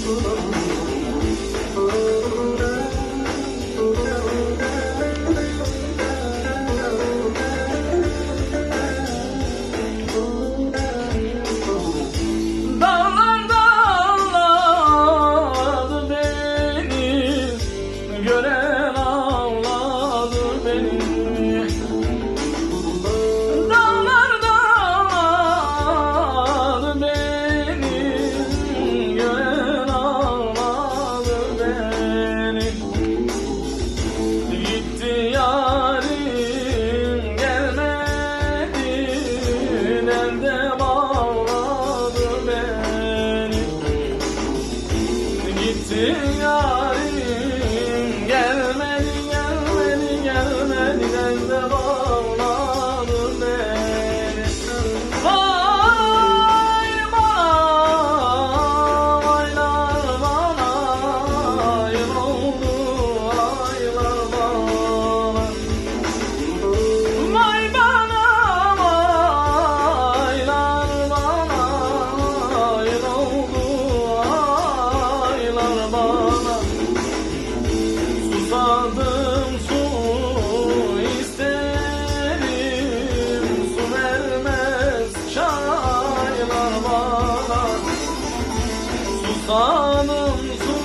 Música dünya. Susadım su isterim. Su vermez çaylar bana. Susadım su